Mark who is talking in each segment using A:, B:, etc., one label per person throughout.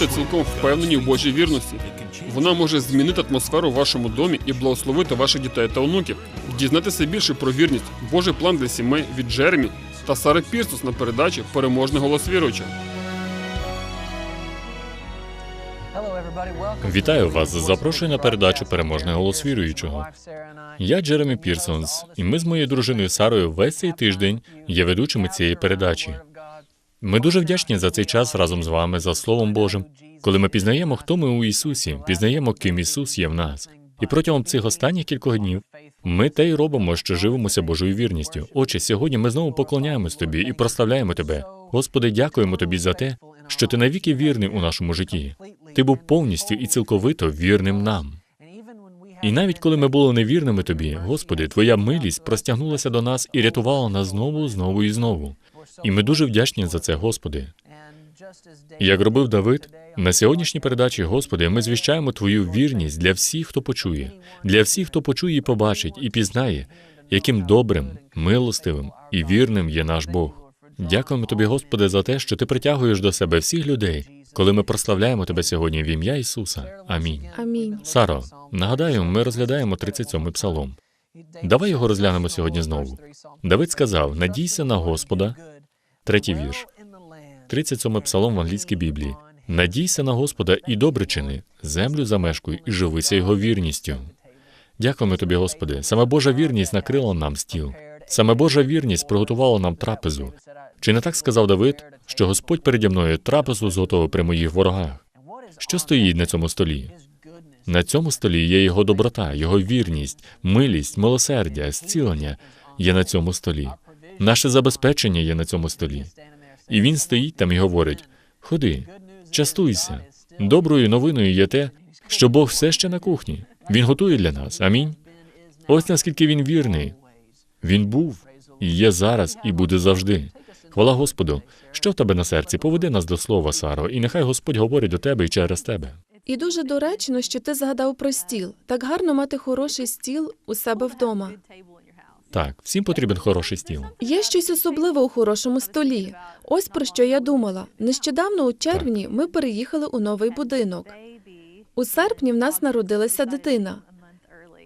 A: Будьте цілком впевнені в Божій вірності. Вона може змінити атмосферу в вашому домі і благословити ваших дітей та онуків. Дізнатися більше про вірність, Божий план для сімей від Джеремі та Сари Пірсус на передачі Переможний голос віруючого.
B: Вітаю вас. Запрошую на передачу Переможний голос віруючого. Я Джеремі Пірсонс, і ми з моєю дружиною Сарою весь цей тиждень є ведучими цієї передачі. Ми дуже вдячні за цей час разом з вами за Словом Божим, коли ми пізнаємо, хто ми у Ісусі, пізнаємо, ким Ісус є в нас. І протягом цих останніх кількох днів ми те й робимо, що живемося Божою вірністю. Отче, сьогодні ми знову поклоняємось тобі і прославляємо тебе. Господи, дякуємо тобі за те, що ти навіки вірний у нашому житті. Ти був повністю і цілковито вірним нам. І навіть коли ми були невірними тобі, Господи, Твоя милість простягнулася до нас і рятувала нас знову, знову і знову. І ми дуже вдячні за це, Господи. Як робив Давид, на сьогоднішній передачі, Господи, ми звіщаємо Твою вірність для всіх, хто почує, для всіх, хто почує і побачить, і пізнає, яким добрим, милостивим і вірним є наш Бог. Дякуємо Тобі, Господи, за те, що Ти притягуєш до себе всіх людей, коли ми прославляємо Тебе сьогодні в ім'я Ісуса. Амінь.
C: Амінь.
B: Саро, нагадаю, ми розглядаємо 37-й псалом. Давай його розглянемо сьогодні знову. Давид сказав: Надійся на Господа, третій вірш, 37-й псалом в англійській Біблії. Надійся на Господа і добре чини, землю замешкуй і живися його вірністю. Дякуємо тобі, Господи. Саме Божа вірність накрила нам стіл. Саме Божа вірність приготувала нам трапезу. Чи не так сказав Давид, що Господь переді мною трапезу зготовив при моїх ворогах? Що стоїть на цьому столі? На цьому столі є його доброта, його вірність, милість, милосердя, зцілення є на цьому столі. Наше забезпечення є на цьому столі. І він стоїть там і говорить: Ходи, частуйся. Доброю новиною є те, що Бог все ще на кухні. Він готує для нас. Амінь. Ось наскільки він вірний. Він був і є зараз, і буде завжди. Хвала Господу, що в тебе на серці? Поведи нас до слова, Саро, і нехай Господь говорить до тебе і через тебе.
C: І дуже доречно, що ти згадав про стіл. Так гарно мати хороший стіл у себе вдома.
B: Так, всім потрібен хороший стіл.
C: Є щось особливе у хорошому столі. Ось про що я думала. Нещодавно у червні ми переїхали у новий будинок. У серпні в нас народилася дитина.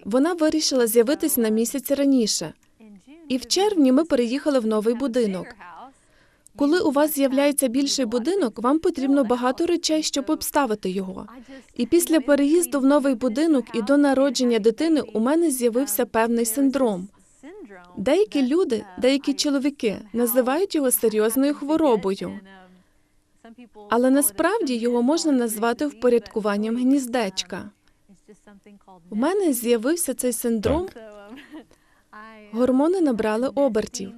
C: Вона вирішила з'явитись на місяць раніше. І в червні ми переїхали в новий будинок. Коли у вас з'являється більший будинок, вам потрібно багато речей, щоб обставити його. І після переїзду в новий будинок і до народження дитини у мене з'явився певний синдром. Деякі люди, деякі чоловіки називають його серйозною хворобою, але насправді його можна назвати впорядкуванням гніздечка. У мене з'явився цей синдром. Гормони набрали обертів.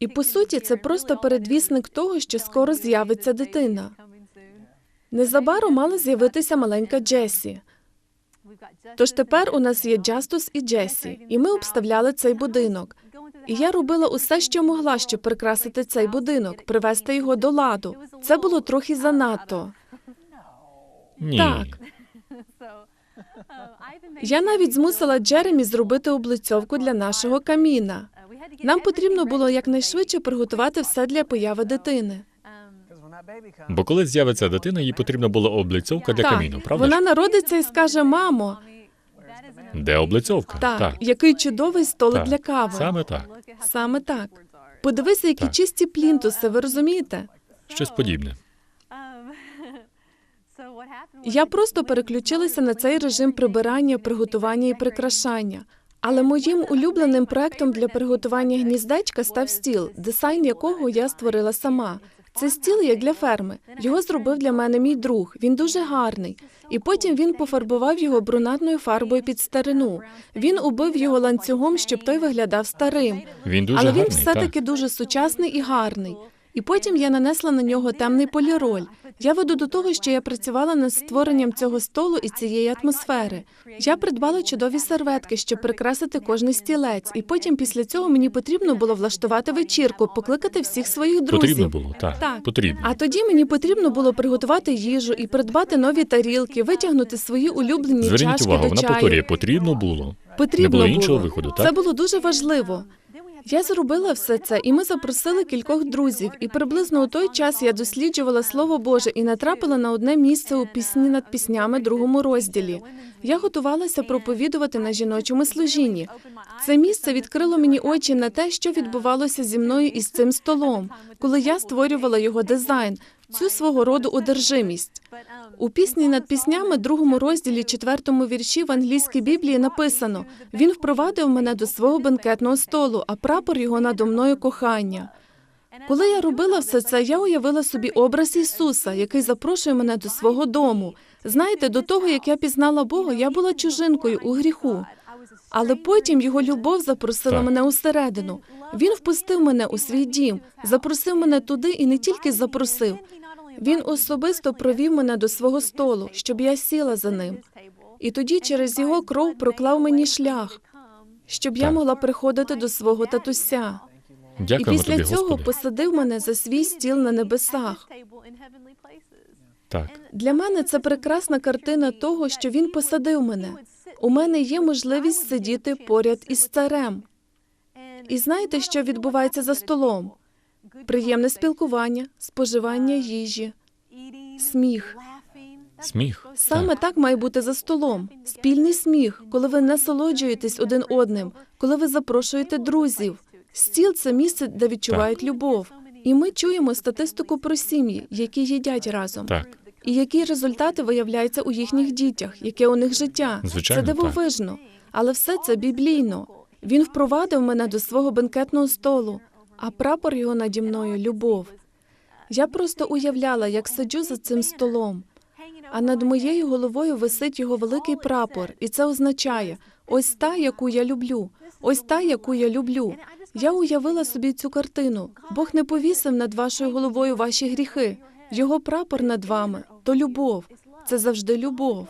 C: І по суті, це просто передвісник того, що скоро з'явиться дитина. Незабаром мала з'явитися маленька Джесі. Тож тепер у нас є Джастус і Джесі, і ми обставляли цей будинок. І я робила усе, що могла, щоб прикрасити цей будинок, привести його до ладу. Це було трохи занадто.
B: Ні.
C: Так. Я навіть змусила Джеремі зробити облицьовку для нашого каміна. Нам потрібно було якнайшвидше приготувати все для появи дитини.
B: Бо коли з'явиться дитина, їй потрібна була облицьовка для
C: Так,
B: каміну, правда?
C: вона
B: ж?
C: народиться і скаже: мамо,
B: Де облицьовка?
C: так,
B: так.
C: який чудовий столик
B: Так,
C: для кави.
B: Саме так.
C: Саме так. Подивися, які
B: Так.
C: чисті плінтуси, ви розумієте?
B: Щось подібне.
C: Я просто переключилася на цей режим прибирання, приготування і прикрашання. Але моїм улюбленим проектом для приготування гніздечка став стіл, дизайн якого я створила сама. Це стіл є для ферми. Його зробив для мене мій друг. Він дуже гарний. І потім він пофарбував його брунатною фарбою під старину. Він убив його ланцюгом, щоб той виглядав старим.
B: Він дуже
C: Але він
B: гарний.
C: все-таки дуже сучасний і гарний. І потім я нанесла на нього темний поліроль. Я веду до того, що я працювала над створенням цього столу і цієї атмосфери. Я придбала чудові серветки, щоб прикрасити кожний стілець. І потім після цього мені потрібно було влаштувати вечірку, покликати всіх своїх друзів.
B: Потрібно було, так.
C: Так.
B: Потрібно.
C: А тоді мені потрібно було приготувати їжу і придбати нові тарілки, витягнути свої улюблені
B: Зверніть
C: чашки
B: увагу,
C: до
B: вона
C: чаю.
B: повторює, потрібно було.
C: Потрібно
B: Не було іншого
C: було.
B: виходу,
C: Це було дуже важливо. Я зробила все це, і ми запросили кількох друзів. І приблизно у той час я досліджувала Слово Боже і натрапила на одне місце у пісні над піснями, другому розділі. Я готувалася проповідувати на жіночому служінні. Це місце відкрило мені очі на те, що відбувалося зі мною із цим столом, коли я створювала його дизайн, цю свого роду одержимість. У пісні над піснями, другому розділі, четвертому вірші в англійській Біблії написано: Він впровадив мене до свого бенкетного столу, а прапор його надо мною кохання. Коли я робила все це, я уявила собі образ Ісуса, який запрошує мене до свого дому. Знаєте, до того як я пізнала Бога, я була чужинкою у гріху. Але потім його любов запросила
B: Так.
C: мене усередину. Він впустив мене у свій дім, запросив мене туди і не тільки запросив. Він особисто провів мене до свого столу, щоб я сіла за ним. І тоді через його кров проклав мені шлях, щоб я могла приходити до свого татуся. І після
B: тобі,
C: цього
B: Господи.
C: посадив мене за свій стіл на небесах.
B: Так,
C: Для мене це прекрасна картина того, що він посадив мене. У мене є можливість сидіти поряд із царем. І знаєте, що відбувається за столом? Приємне спілкування, споживання їжі, сміх.
B: сміх.
C: Саме
B: Так.
C: так має бути за столом. Спільний сміх, коли ви насолоджуєтесь один одним, коли ви запрошуєте друзів. Стіл це місце, де відчувають любов. І ми чуємо статистику про сім'ї, які їдять разом.
B: Так.
C: І які результати виявляються у їхніх дітях, яке у них життя.
B: Звичайно,
C: це дивовижно. Але все це біблійно. Він впровадив мене до свого бенкетного столу, а прапор його наді мною любов. Я просто уявляла, як сиджу за цим столом, а над моєю головою висить його великий прапор, і це означає ось та, яку я люблю, ось та, яку я люблю. Я уявила собі цю картину. Бог не повісив над вашою головою ваші гріхи. Його прапор над вами то любов. Це завжди любов,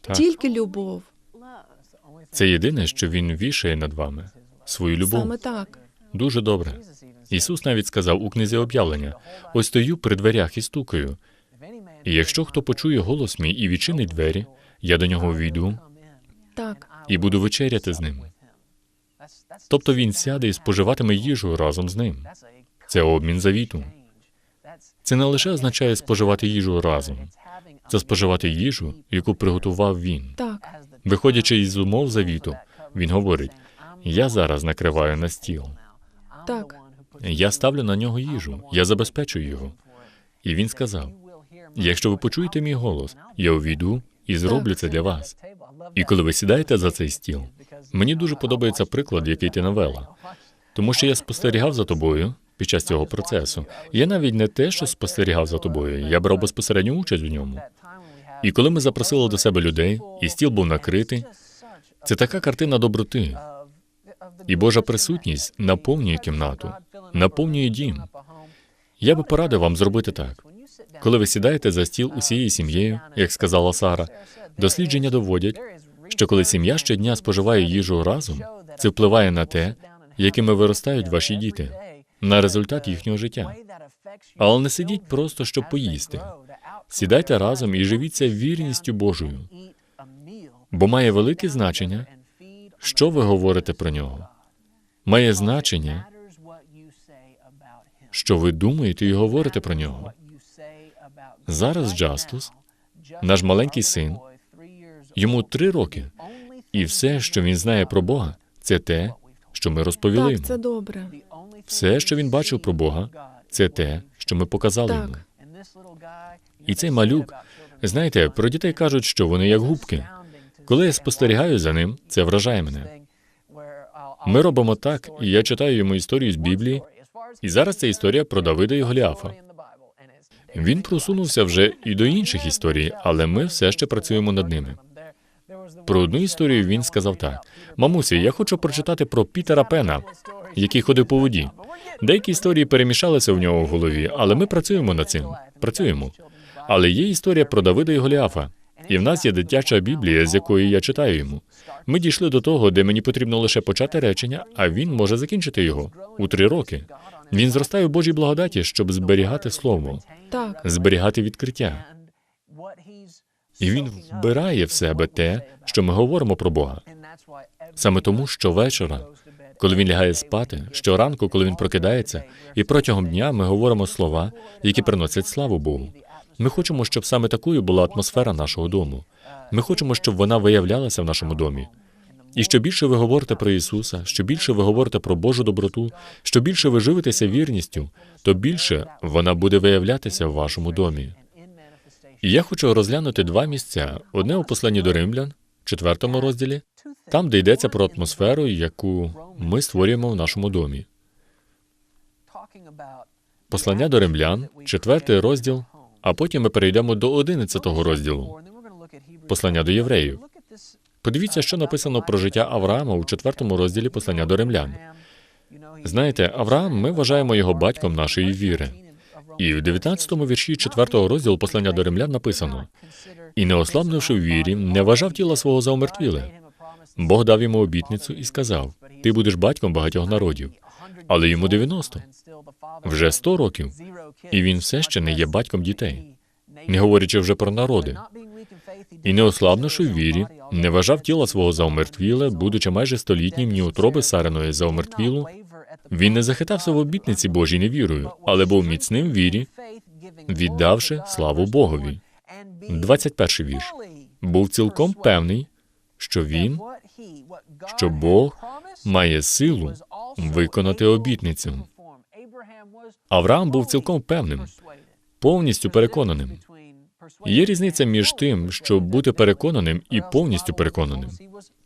B: Так.
C: тільки любов.
B: Це єдине, що він вішає над вами. Свою любов.
C: Саме так.
B: Дуже добре. Ісус навіть сказав у книзі об'явлення: ось стою при дверях і стукаю. І якщо хто почує голос мій і відчинить двері, я до нього війду
C: Так,
B: і буду вечеряти з ним. Тобто він сяде і споживатиме їжу разом з ним. Це обмін завіту. Це не лише означає споживати їжу разом, це споживати їжу, яку приготував він.
C: так,
B: Виходячи із умов завіту, він говорить: я зараз накриваю на стіл.
C: Так.
B: Я ставлю на нього їжу, я забезпечую його. І він сказав: якщо ви почуєте мій голос, я увійду і зроблю це для вас. І коли ви сідаєте за цей стіл, мені дуже подобається приклад, який ти навела, тому що я спостерігав за тобою під час цього процесу. Я навіть не те, що спостерігав за тобою, я брав безпосередню участь у ньому. І коли ми запросили до себе людей, і стіл був накритий, це така картина доброти. І Божа присутність наповнює кімнату, наповнює дім. Я би порадив вам зробити так. Коли ви сідаєте за стіл усією сім'єю, як сказала Сара, дослідження доводять, що коли сім'я щодня споживає їжу разом, це впливає на те, якими виростають ваші діти, на результат їхнього життя. Але не сидіть просто, щоб поїсти. Сідайте разом і живіться вірністю Божою, бо має велике значення, що ви говорите про нього. Має значення, що ви думаєте і говорите про нього. Зараз Джастус, наш маленький син, йому три роки, і все, що він знає про Бога, це те, що ми розповіли
C: Так,
B: йому.
C: це добре.
B: Все, що він бачив про Бога, це те, що ми показали
C: Так.
B: йому. І цей малюк, знаєте, про дітей кажуть, що вони як губки. Коли я спостерігаю за ним, це вражає мене. Ми робимо так, і я читаю йому історію з Біблії, і зараз це історія про Давида і Голіафа. Він просунувся вже і до інших історій, але ми все ще працюємо над ними. Про одну історію він сказав так: Мамусі, я хочу прочитати про Пітера Пена, який ходив по воді. Деякі історії перемішалися в нього в голові, але ми працюємо над цим. Працюємо. Але є історія про Давида і Голіафа. І в нас є дитяча Біблія, з якої я читаю йому. Ми дійшли до того, де мені потрібно лише почати речення, а він може закінчити його у три роки. Він зростає в Божій благодаті, щоб зберігати слово,
C: Так,
B: зберігати відкриття. І він вбирає в себе те, що ми говоримо про Бога. Саме тому, що вечора, коли він лягає спати, щоранку, коли він прокидається, і протягом дня ми говоримо слова, які приносять славу Богу. Ми хочемо, щоб саме такою була атмосфера нашого дому. Ми хочемо, щоб вона виявлялася в нашому домі. І що більше ви говорите про Ісуса, що більше ви говорите про Божу доброту, що більше ви живетеся вірністю, то більше вона буде виявлятися в вашому домі. І я хочу розглянути два місця: одне у посланні до римлян, четвертому розділі, там, де йдеться про атмосферу, яку ми створюємо в нашому домі. Послання до римлян, четвертий розділ, а потім ми перейдемо до одинадцятого розділу. Послання до євреїв. Подивіться, що написано про життя Авраама у четвертому розділі послання до римлян. Знаєте, Авраам, ми вважаємо його батьком нашої віри. І в 19-му вірші 4 розділу послання до римлян написано: і не ослабнувши в вірі, не вважав тіла свого за умертвіле. Бог дав йому обітницю і сказав: Ти будеш батьком багатьох народів. Але йому 90, вже 100 років, і він все ще не є батьком дітей, не говорячи вже про народи. І не ослабнувши в вірі, не вважав тіла свого за умертвіле, будучи майже столітнім ні утроби Сариної за умертвілу, він не захитався в обітниці Божій невірою, але був міцним в вірі, віддавши славу Богові. 21 вірш. Був цілком певний, що він, що Бог має силу виконати обітницю. Авраам був цілком певним, повністю переконаним. Є різниця між тим, щоб бути переконаним і повністю переконаним.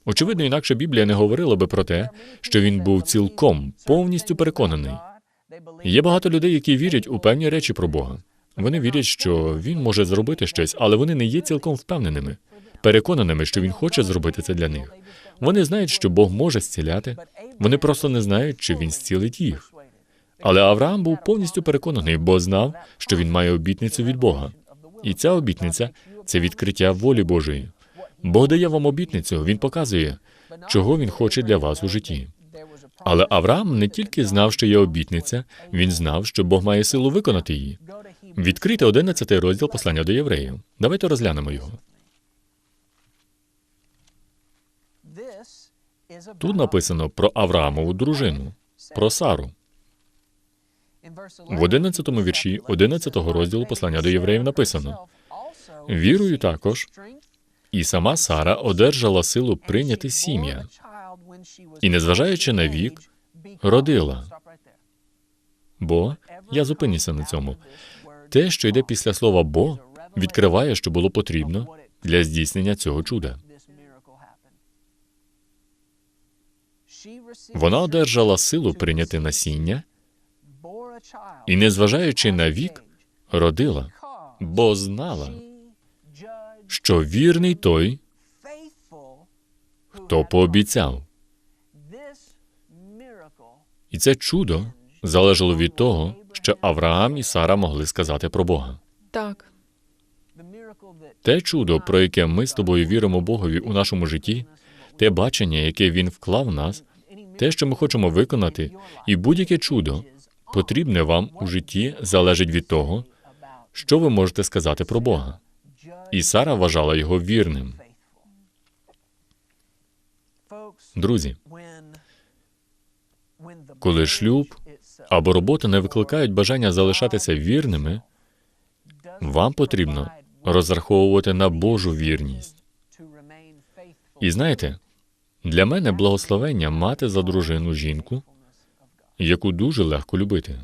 B: Очевидно, інакше Біблія не говорила би про те, що він був цілком повністю переконаний. Є багато людей, які вірять у певні речі про Бога. Вони вірять, що він може зробити щось, але вони не є цілком впевненими, переконаними, що він хоче зробити це для них. Вони знають, що Бог може зціляти. Вони просто не знають, чи він зцілить їх. Але Авраам був повністю переконаний, бо знав, що він має обітницю від Бога. І ця обітниця це відкриття волі Божої. Бог дає вам обітницю, він показує, чого він хоче для вас у житті. Але Авраам не тільки знав, що є обітниця, він знав, що Бог має силу виконати її. Відкрийте 11 розділ послання до євреїв. Давайте розглянемо його. Тут написано про Авраамову дружину, про Сару. В 11 вірші 11 розділу послання до євреїв написано: Вірою також і сама Сара одержала силу прийняти сім'я, і, незважаючи на вік, родила. Бо я зупинюся на цьому. Те, що йде після слова бо, відкриває, що було потрібно для здійснення цього чуда. Вона одержала силу прийняти насіння і, незважаючи на вік, родила, бо знала, що вірний той, хто пообіцяв. І це чудо залежало від того, що Авраам і Сара могли сказати про Бога.
C: Так,
B: Те чудо, про яке ми з тобою віримо Богові у нашому житті, те бачення, яке він вклав в нас, те, що ми хочемо виконати, і будь-яке чудо, потрібне вам у житті, залежить від того, що ви можете сказати про Бога. І Сара вважала його вірним. Друзі, коли шлюб або робота не викликають бажання залишатися вірними, вам потрібно розраховувати на Божу вірність. І знаєте, для мене благословення мати за дружину жінку, яку дуже легко любити.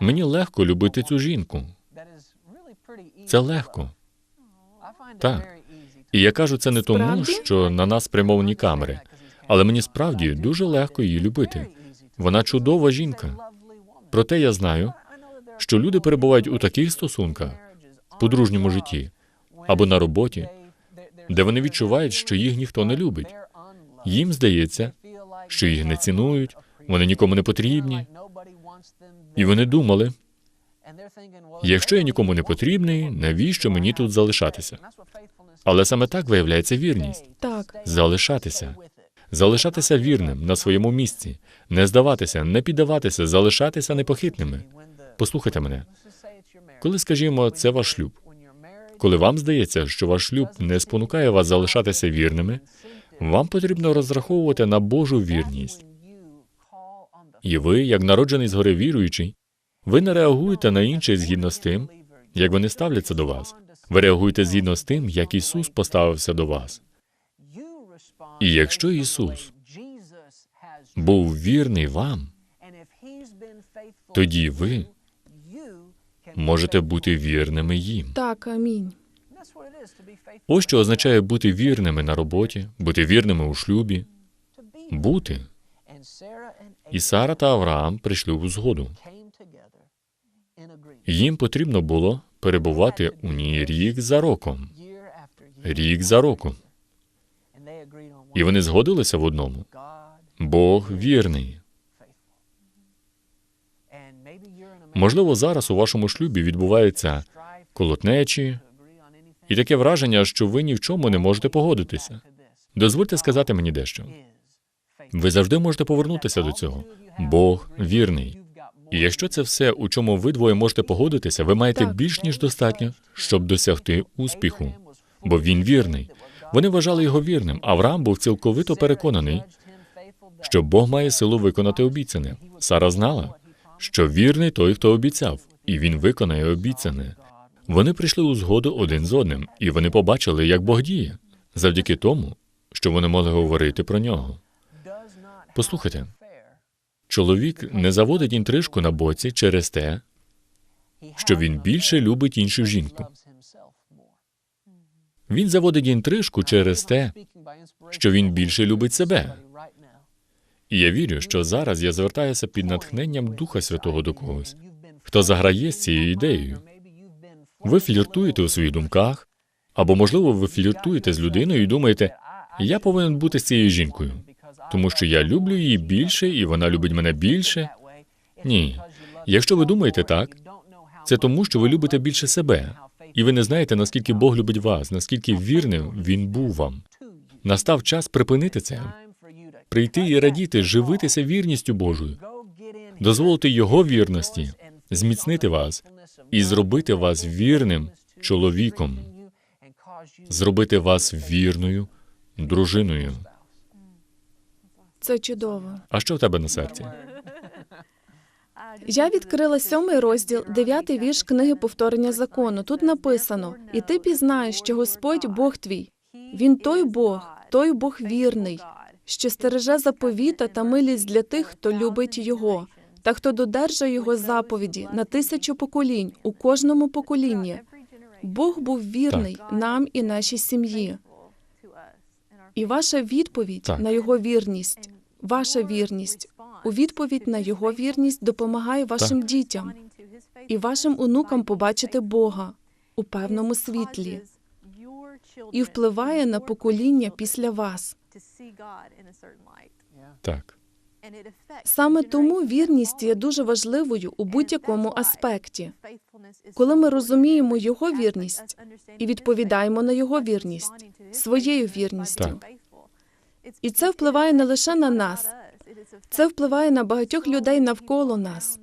B: Мені легко любити цю жінку. Це легко. Так. І я кажу це не тому, що на нас спрямовані камери, але мені справді дуже легко її любити. Вона чудова жінка. Проте я знаю, що люди перебувають у таких стосунках в подружньому житті або на роботі, де вони відчувають, що їх ніхто не любить. Їм здається, що їх не цінують, вони нікому не потрібні. І вони думали, якщо я нікому не потрібний, навіщо мені тут залишатися? Але саме так виявляється вірність
C: так,
B: залишатися, залишатися вірним на своєму місці, не здаватися, не піддаватися, залишатися непохитними. Послухайте мене, коли, скажімо, це ваш шлюб, Коли вам здається, що ваш шлюб не спонукає вас залишатися вірними, вам потрібно розраховувати на Божу вірність. І ви, як народжений згори віруючий, ви не реагуєте на інших згідно з тим, як вони ставляться до вас. Ви реагуєте згідно з тим, як Ісус поставився до вас.
D: І якщо Ісус
B: Був вірний вам,
D: тоді ви
B: можете бути вірними їм.
C: Так, амінь.
B: Ось що означає бути вірними на роботі, бути вірними у шлюбі, бути. І Сара та Авраам прийшли у згоду. Їм потрібно було перебувати у ній рік за роком, рік за роком. І вони згодилися в одному. Бог вірний. Можливо, зараз у вашому шлюбі відбуваються колотнечі, і таке враження, що ви ні в чому не можете погодитися. Дозвольте сказати мені дещо. Ви завжди можете повернутися до цього. Бог вірний. І якщо це все, у чому ви двоє можете погодитися, ви маєте більш ніж достатньо, щоб досягти успіху. Бо він вірний. Вони вважали його вірним. Авраам був цілковито переконаний, що Бог має силу виконати обіцяне. Сара знала, що вірний той, хто обіцяв, і він виконає обіцяне. Вони прийшли у згоду один з одним, і вони побачили, як Бог діє, завдяки тому, що вони могли говорити про нього. Послухайте, чоловік не заводить інтрижку на боці через те, що він більше любить іншу жінку. Він заводить інтрижку через те, що він більше любить себе. І я вірю, що зараз я звертаюся під натхненням Духа Святого до когось, хто заграє з цією ідеєю. Ви фліртуєте у своїх думках, або, можливо, ви фліртуєте з людиною і думаєте, я повинен бути з цією жінкою, тому що я люблю її більше, і вона любить мене більше. Ні. Якщо ви думаєте так, це тому, що ви любите більше себе, і ви не знаєте, наскільки Бог любить вас, наскільки вірним Він був вам. Настав час припинити це, прийти і радіти, живитися вірністю Божою, дозволити Його вірності зміцнити вас і зробити вас вірним чоловіком, зробити вас вірною дружиною.
C: Це чудово.
B: А що в тебе на серці?
C: Я відкрила сьомий розділ, дев'ятий вірш книги повторення закону. Тут написано: І ти пізнаєш, що Господь Бог твій. Він той Бог, той Бог вірний, що стереже заповіта та милість для тих, хто любить його, та хто додержує його заповіді на тисячу поколінь у кожному поколінні. Бог був вірний нам і нашій сім'ї. І ваша відповідь
B: Так.
C: на його вірність, ваша вірність у відповідь на його вірність допомагає вашим дітям і вашим онукам побачити Бога у певному світлі і впливає на покоління після вас.
B: Так.
C: Саме тому вірність є дуже важливою у будь-якому аспекті. Коли ми розуміємо його вірність і відповідаємо на його вірність своєю вірністю.
B: Так.
C: І це впливає не лише на нас, це впливає на багатьох людей навколо нас.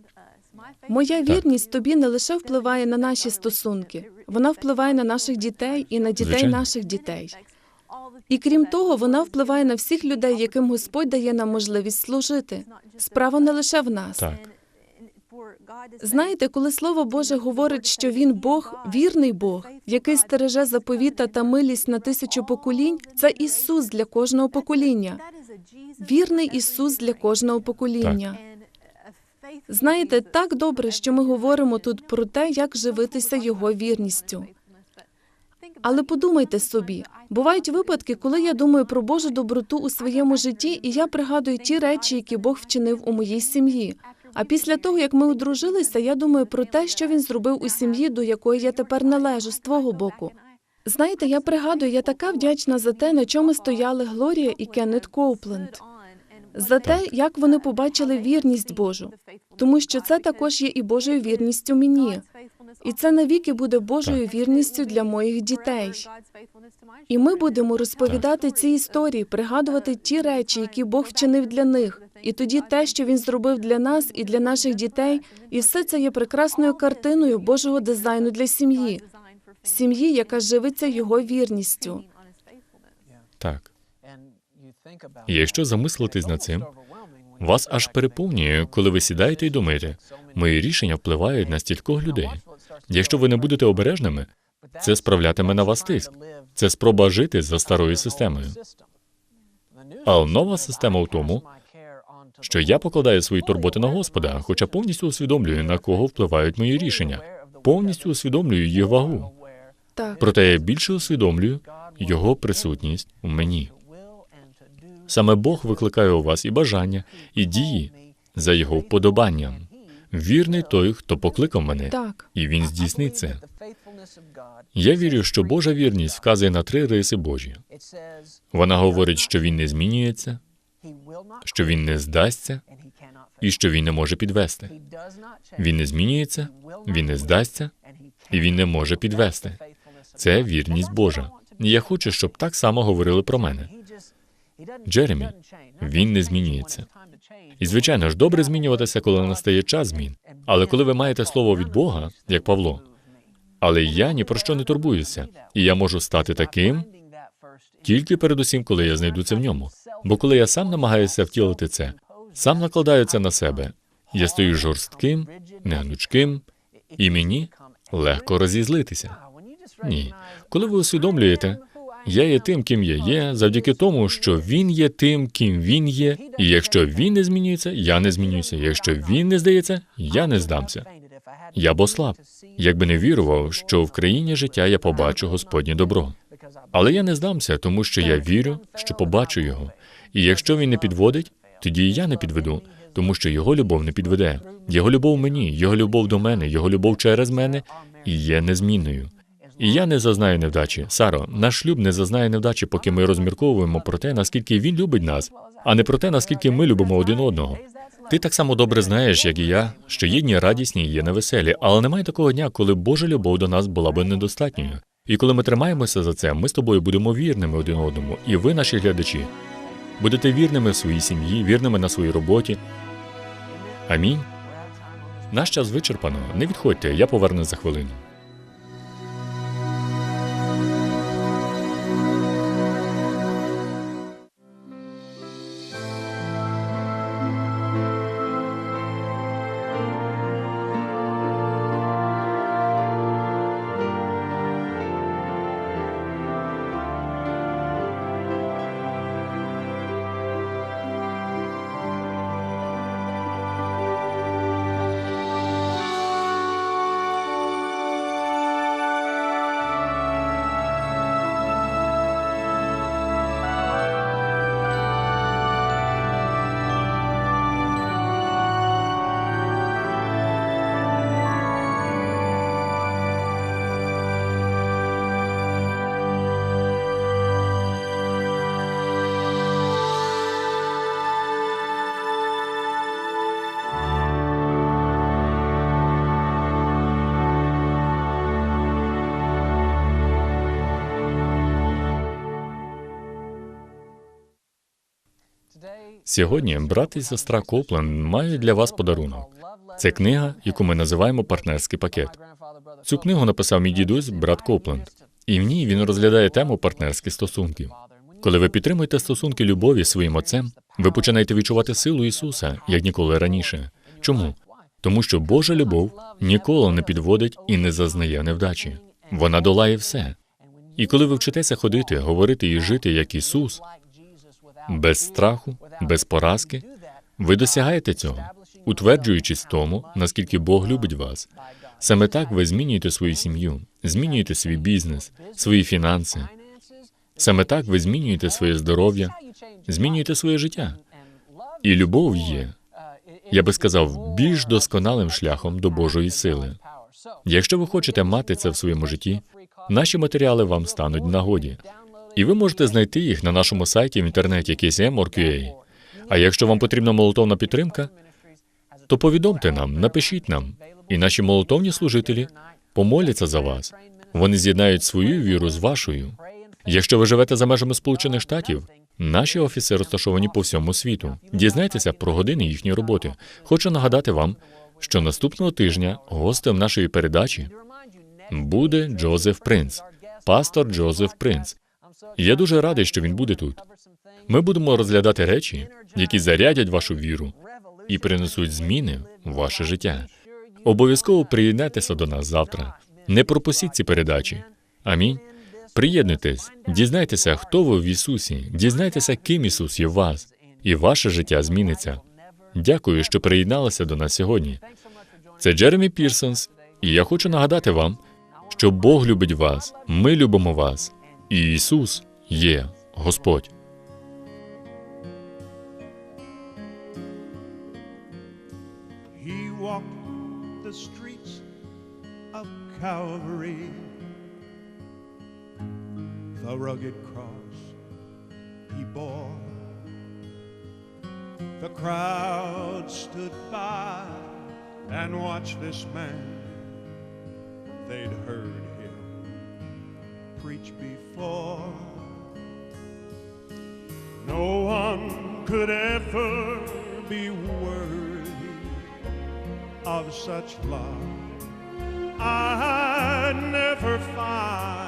C: Моя вірність тобі не лише впливає на наші стосунки, вона впливає на наших дітей і на дітей
B: Звичайно.
C: наших дітей. І крім того, вона впливає на всіх людей, яким Господь дає нам можливість служити. Справа не лише в нас.
B: Так.
C: Знаєте, коли Слово Боже говорить, що він Бог, вірний Бог, який стереже заповіта та милість на тисячу поколінь, це Ісус для кожного покоління. Вірний Ісус для кожного покоління. Знаєте, так добре, що ми говоримо тут про те, як живитися його вірністю. Але подумайте собі, бувають випадки, коли я думаю про Божу доброту у своєму житті, і я пригадую ті речі, які Бог вчинив у моїй сім'ї. А після того, як ми одружилися, я думаю про те, що він зробив у сім'ї, до якої я тепер належу з твого боку. Знаєте, я пригадую, я така вдячна за те, на чому стояли Глорія і Кеннет Коупленд. За те, як вони побачили вірність Божу, тому що це також є і Божою вірністю мені. І це навіки буде Божою вірністю для моїх дітей. І ми будемо розповідати ці історії, пригадувати ті речі, які Бог вчинив для них, і тоді те, що він зробив для нас і для наших дітей, і все це є прекрасною картиною Божого дизайну для сім'ї. сім'ї, яка живиться його вірністю.
B: Так. І якщо замислитись над цим, вас аж переповнює, коли ви сідаєте і думаєте, мої рішення впливають на стількох людей. Якщо ви не будете обережними, це справлятиме на вас тиск. Це спроба жити за старою системою. А нова система в тому, що я покладаю свої турботи на Господа, хоча повністю усвідомлюю, на кого впливають мої рішення, повністю усвідомлюю їх вагу.
C: Так,
B: Проте я більше усвідомлюю його присутність у мені. Саме Бог викликає у вас і бажання, і дії за його вподобанням. Вірний той, хто покликав мене,
C: так,
B: і він здійснить це. Я вірю, що Божа вірність вказує на три риси Божі. Вона говорить, що він не змінюється, що він не здасться і що він не може підвести. Він не змінюється, він не здасться і він не може підвести. Це вірність Божа. Я хочу, щоб так само говорили про мене. Джеремі, він не змінюється. І звичайно ж, добре змінюватися, коли настає час змін. Але коли ви маєте слово від Бога, як Павло, але я ні про що не турбуюся, і я можу стати таким тільки передусім, коли я знайду це в ньому. Бо коли я сам намагаюся втілити це, сам накладаю це на себе. Я стою жорстким, негнучким, і мені легко розізлитися. Ні. Коли ви усвідомлюєте, я є тим, ким я є, завдяки тому, що він є тим, ким він є, і якщо він не змінюється, я не змінюся. Якщо він не здається, я не здамся. Я б ослаб, якби не вірував, що в країні життя я побачу Господнє добро. Але я не здамся, тому що я вірю, що побачу його. І якщо він не підводить, тоді і я не підведу, тому що його любов не підведе. Його любов мені, його любов до мене, його любов через мене і є незмінною. І я не зазнаю невдачі. Саро, наш шлюб не зазнає невдачі, поки ми розмірковуємо про те, наскільки він любить нас, а не про те, наскільки ми любимо один одного. Ти так само добре знаєш, як і я, що є радісні є невеселі, але немає такого дня, коли Божа любов до нас була би недостатньою. І коли ми тримаємося за це, ми з тобою будемо вірними один одному. І ви, наші глядачі, будете вірними в своїй сім'ї, вірними на своїй роботі. Амінь. Наш час вичерпано. Не відходьте, я повернусь за хвилину. Сьогодні брат і сестра Копленд мають для вас подарунок. Це книга, яку ми називаємо партнерський пакет. Цю книгу написав мій дідусь, брат Копленд, і в ній він розглядає тему партнерських стосунків. Коли ви підтримуєте стосунки любові своїм отцем, ви починаєте відчувати силу Ісуса, як ніколи раніше. Чому? Тому що Божа любов ніколи не підводить і не зазнає невдачі. Вона долає все. І коли ви вчитеся ходити, говорити і жити як Ісус, без страху, без поразки, ви досягаєте цього, утверджуючись в тому, наскільки Бог любить вас. Саме так ви змінюєте свою сім'ю, змінюєте свій бізнес, свої фінанси. Саме так ви змінюєте своє здоров'я, змінюєте своє життя. І любов є, я би сказав, більш досконалим шляхом до Божої сили. Якщо ви хочете мати це в своєму житті, наші матеріали вам стануть в нагоді. І ви можете знайти їх на нашому сайті в інтернеті KCM.org.ua. А якщо вам потрібна молотовна підтримка, то повідомте нам, напишіть нам, і наші молотовні служителі помоляться за вас. Вони з'єднають свою віру з вашою. Якщо ви живете за межами Сполучених Штатів, наші офіси розташовані по всьому світу. Дізнайтеся про години їхньої роботи. Хочу нагадати вам, що наступного тижня гостем нашої передачі буде Джозеф Принц, пастор Джозеф Принц. Я дуже радий, що він буде тут. Ми будемо розглядати речі, які зарядять вашу віру і принесуть зміни в ваше життя. Обов'язково приєднайтеся до нас завтра. Не пропустіть ці передачі. Амінь. Приєднуйтесь, дізнайтеся, хто ви в Ісусі, дізнайтеся, ким Ісус є в вас, і ваше життя зміниться. Дякую, що приєдналися до нас сьогодні. Це Джеремі Пірсонс, і я хочу нагадати вам, що Бог любить вас, ми любимо вас, Ісус є Господь.
E: He walked the streets of Calvary, the rugged cross he bore. The crowd stood by and watched this man. They'd heard him preach before. No one could ever be worthy of such love. I'd never find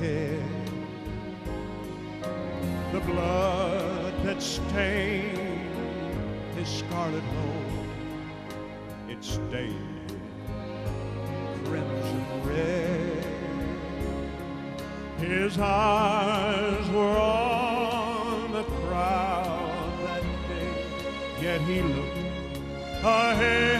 E: head, the blood that stained his scarlet robe, it stained crimson red. His eyes were on the crowd that day, yet he looked ahead